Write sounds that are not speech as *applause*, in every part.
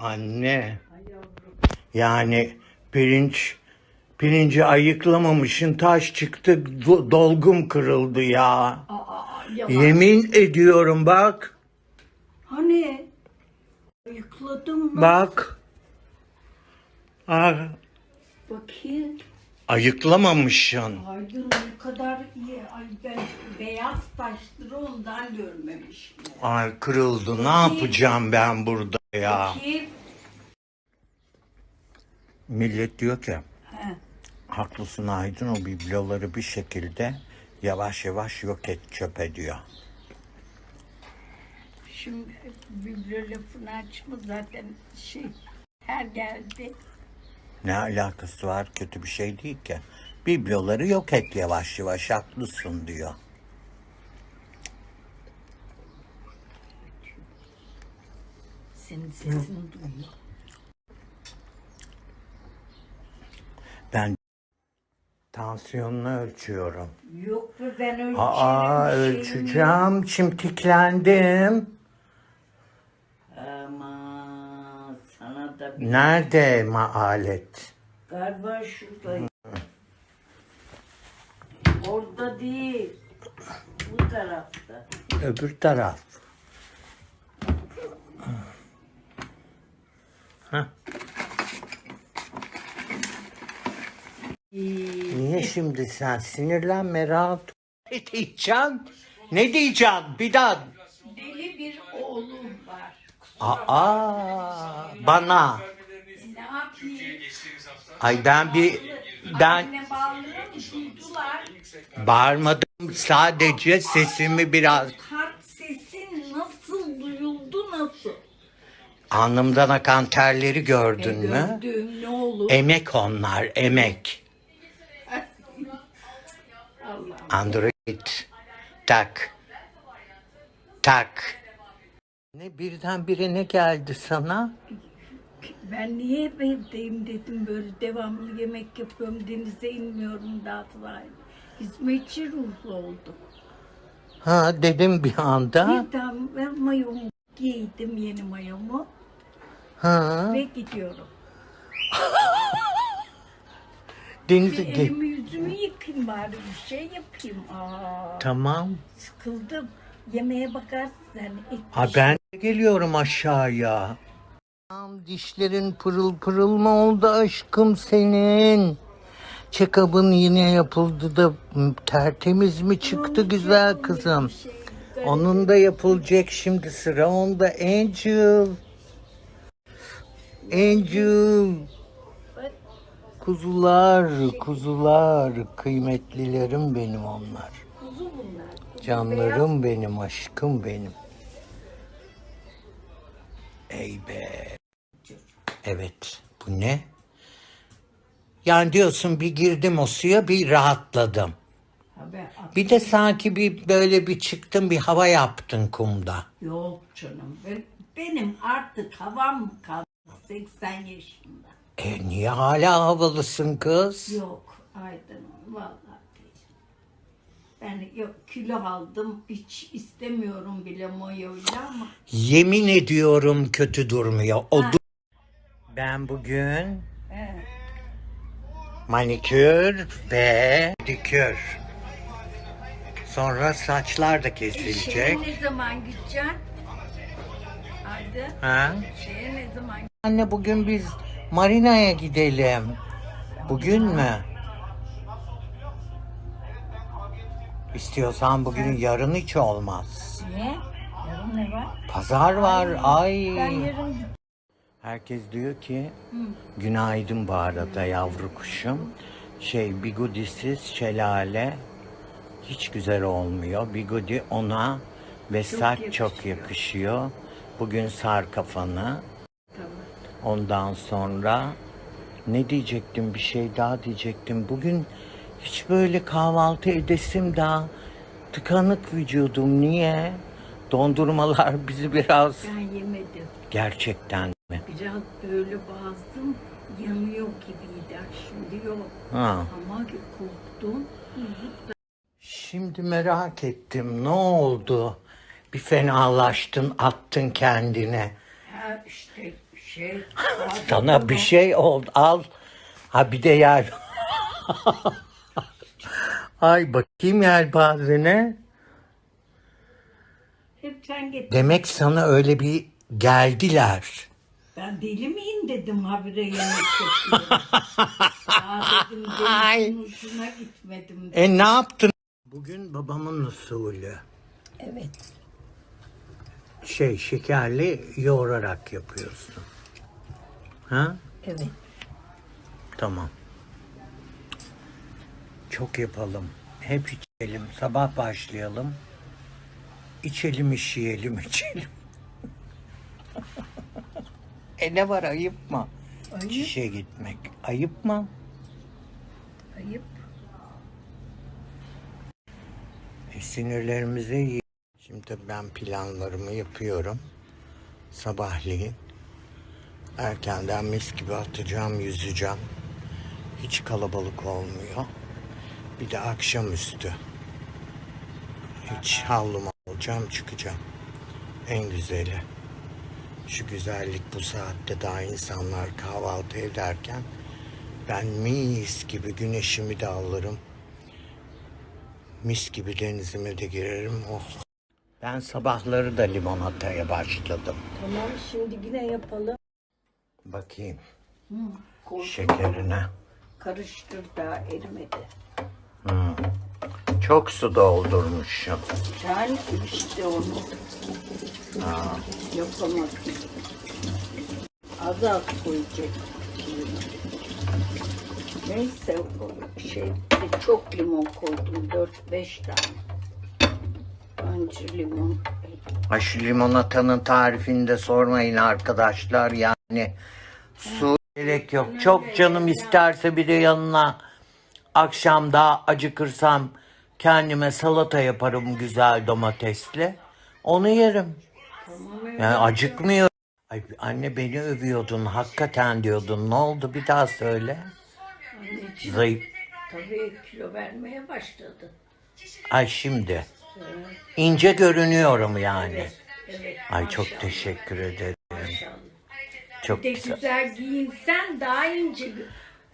Anne. Yani pirinç pirinci ayıklamamışın taş çıktı do- dolgum kırıldı ya. Aa, yalan. Yemin ediyorum bak. Hani yıkladım mı? Bak. Ah, Bakayım. ayıklamamışsın. Aydın ne kadar iyi. Ay ben beyaz taşları ondan görmemişim. Ay kırıldı. Ne yapacağım ben burada ya? Bakayım. Millet diyor ki He. haklısın Aydın o bibloları bir şekilde yavaş yavaş yok et çöpe diyor. Şimdi biblo lafını açma zaten şey her geldi. Ne alakası var kötü bir şey değil ki. Bibloları yok et yavaş yavaş haklısın diyor. Senin sesini duyuyor. Ben tansiyonunu ölçüyorum. Yok be ben ölçerim. Aa şeyim ölçeceğim. Çimtiklendim. Ama sana da bir Nerede ma alet? galiba şurada. Orada değil. Bu tarafta. Öbür taraf. Niye şimdi sen sinirlenme rahat. Ne diyeceksin? Ne diyeceksin? Bir daha. Deli bir oğlum var. Aa, bana. Ne yapayım? Ay ben bir ben Anne duydular. bağırmadım sadece sesimi biraz Kart alnımdan akan terleri gördün mü? Gördüğüm ne olur. Emek onlar, emek. Allah. Android. Tak. Tak. Ne birdenbire ne geldi sana? Ben niye hep evdeyim dedim böyle devamlı yemek yapıyorum denize inmiyorum dağıtılar. Hizmetçi ruhlu oldum. Ha dedim bir anda. Birden ben mayomu giydim yeni mayomu Ha ve gidiyorum. *laughs* denize Bir elimi yüzümü yıkayayım bari bir şey yapayım. Aa, Tamam. sıkıldım. Yemeğe bakarsın hani ek Ha ben geliyorum aşağıya. Tamam, Dişlerin pırıl pırıl mı oldu aşkım senin? Check-up'ın yine yapıldı da m, tertemiz mi çıktı güzel kızım? şey. Onun da yapılacak şimdi sıra onda Angel. Angel. Kuzular, kuzular, kıymetlilerim benim onlar. kuzu bunlar. Canlarım benim, aşkım benim. Ey be. Evet, bu ne? Yani diyorsun bir girdim o suya bir rahatladım. Bir de sanki bir böyle bir çıktın bir hava yaptın kumda. Yok canım. Ben, benim artık havam kaldı 80 yaşında. E niye hala havalısın kız? Yok Aydın vallahi değil. Ben yok kilo aldım hiç istemiyorum bile moyoyla ama Yemin ediyorum kötü durmuyor. O du- ben bugün he, manikür ve pedikür. Sonra saçlar da kesilecek. şeye ne zaman gideceksin? Aydın Ha? şeye ne zaman Anne bugün biz marinaya gidelim. Bugün mü? İstiyorsan bugün yarın hiç olmaz. Niye? Yarın ne var? Pazar var. Ay. Ben yarın Herkes diyor ki günaydın bu arada yavru kuşum. Şey bigudisiz şelale hiç güzel olmuyor. Bigudi ona ve saç çok yakışıyor. Bugün sar kafanı. Ondan sonra ne diyecektim bir şey daha diyecektim. Bugün hiç böyle kahvaltı edesim daha tıkanık vücudum. Niye? Dondurmalar *laughs* bizi biraz Ben yemedim. gerçekten mi? Biraz böyle boğazım yanıyor gibiydi. Şimdi yok. Ha. Ama korktum. Şimdi merak ettim ne oldu? Bir fenalaştın attın kendine. Ha işte şey. Sana bir şey oldu. Al. Ha bir de yer. *laughs* Ay bakayım yelpazene. Hep sen git. Demek sana öyle bir geldiler. Ben deli miyim dedim habire yemek yapıyorum. Aa dedim denizin ucuna gitmedim. E ne yaptın? Bugün babamın usulü. Evet. Şey şekerli yoğurarak yapıyorsun. Ha? Evet. Tamam. Çok yapalım. Hep içelim. Sabah başlayalım. İçelim, işeyelim, içelim. *laughs* e ne var ayıp mı? Ayıp. İşe gitmek. Ayıp mı? Ayıp. E, sinirlerimize iyi. Şimdi ben planlarımı yapıyorum. Sabahleyin. Erkenden mis gibi atacağım, yüzeceğim. Hiç kalabalık olmuyor. Bir de akşamüstü. Hiç havlumu alacağım, çıkacağım. En güzeli. Şu güzellik bu saatte daha insanlar kahvaltı ederken ben mis gibi güneşimi de alırım. Mis gibi denizime de girerim. Oh. Ben sabahları da limonataya başladım. Tamam şimdi yine yapalım. Bakayım Hı, koy, şekerine. karıştır daha erimedi. Çok su doldurmuşum. Sen işte onu. Yapamadım. Az az koyacak. Neyse şey çok limon koydum. 4-5 tane. Önce limon. Ay şu limonatanın tarifini de sormayın arkadaşlar yani. Su gerek yok. Çok canım isterse bir de yanına akşamda acıkırsam kendime salata yaparım güzel domatesli. Onu yerim. Yani acıkmıyor. Ay anne beni övüyordun hakikaten diyordun. Ne oldu bir daha söyle. Anneciğim Zayıf. tabii kilo vermeye başladı. Ay şimdi. ince görünüyorum yani. Evet. Ay çok teşekkür ederim. Çok de güzel. güzel giyinsen daha ince.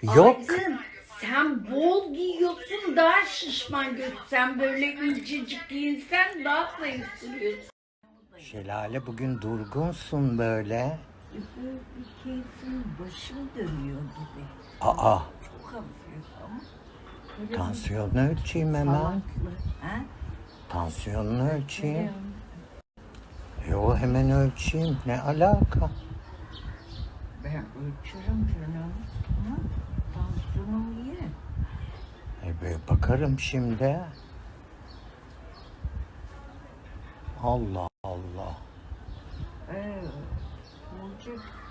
Yok. Aydın, sen bol giyiyorsun daha şişman gözüksen böyle incecik giyinsen daha zayıf duruyorsun. Şelale bugün durgunsun böyle. Bir keyfim başım dönüyor gibi. Aa Çok hafif ama. Böyle tansiyonunu ölçeyim hemen. Ha? Tansiyonunu ölçeyim. Yo hemen ölçeyim. Ne alaka? Ben ölçürüm canım. Ama tansiyonum iyi. E bakarım şimdi. Allah Allah. Evet. Olacak.